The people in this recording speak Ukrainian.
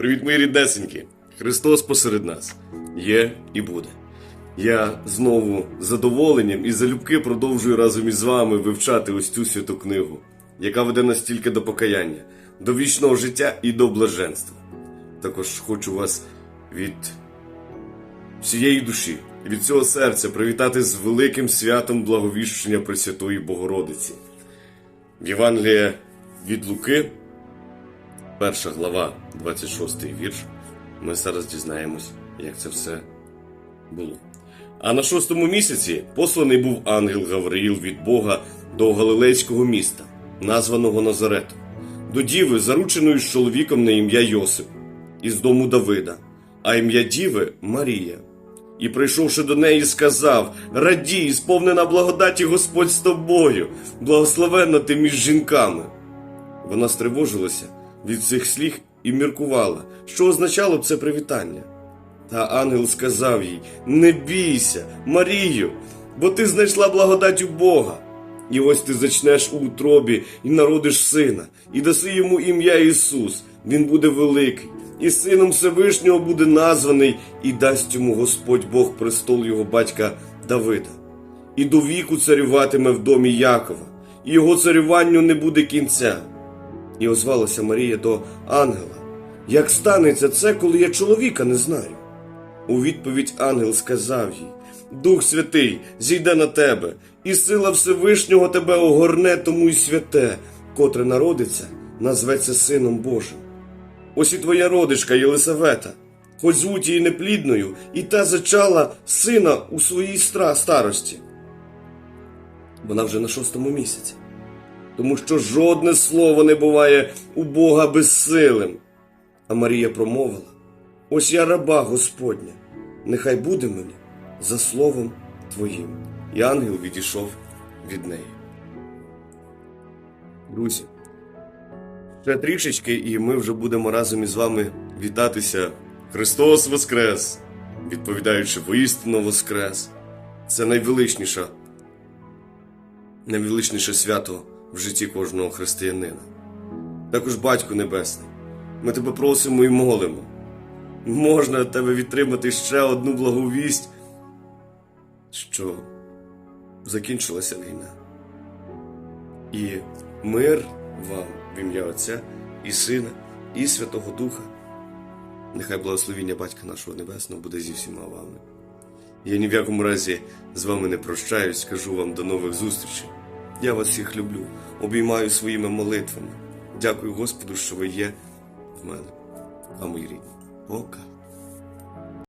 Привіт, мої ріднесенькі! Христос посеред нас є і буде. Я знову з задоволенням і залюбки продовжую разом із вами вивчати ось цю святу книгу, яка веде нас тільки до покаяння, до вічного життя і до блаженства. Також хочу вас від всієї душі, від цього серця привітати з великим святом благовіщення Пресвятої Богородиці. В Євангелія від Луки, перша глава, 26 вірш. Ми зараз дізнаємось, як це все було. А на шостому місяці посланий був ангел Гавриїл від Бога до Галилейського міста, названого Назаретом, до діви, зарученої з чоловіком на ім'я Йосип, із дому Давида, а ім'я діви Марія. І прийшовши до неї, сказав: Радій, сповнена благодаті Господь з тобою, благословенна ти між жінками. Вона стривожилася від цих слів і міркувала, що означало б це привітання. Та ангел сказав їй: Не бійся, Марію, бо ти знайшла благодать у Бога. І ось ти зачнеш у утробі і народиш сина, і даси йому ім'я Ісус. Він буде великий, і сином Всевишнього буде названий, і дасть йому Господь Бог престол його батька Давида. І до віку царюватиме в домі Якова, і його царюванню не буде кінця. І озвалася Марія до ангела. Як станеться це, коли я чоловіка не знаю? У відповідь ангел сказав їй: Дух Святий зійде на тебе, і сила Всевишнього тебе огорне, тому й святе, котре народиться, назветься Сином Божим. Ось і твоя родичка Єлисавета, хоч звуть її неплідною, і та зачала сина у своїй старості. Вона вже на шостому місяці, тому що жодне слово не буває у Бога безсилим. А Марія промовила: Ось я раба Господня, нехай буде мені за словом Твоїм. І ангел відійшов від неї. Друзі, ще трішечки, і ми вже будемо разом із вами вітатися. Христос Воскрес! Відповідаючи воістину Воскрес. Це найвеличніша, найвеличніше свято в житті кожного християнина. Також Батько Небесний, ми тебе просимо і молимо. Можна тебе відтримати ще одну благовість, що закінчилася війна. І мир вам в ім'я Отця і Сина, і Святого Духа. Нехай благословіння Батька нашого Небесного буде зі всіма вами. Я ні в якому разі з вами не прощаюсь, кажу вам до нових зустрічей. Я вас всіх люблю, обіймаю своїми молитвами. Дякую Господу, що ви є в мене. А мої рідні. Пока.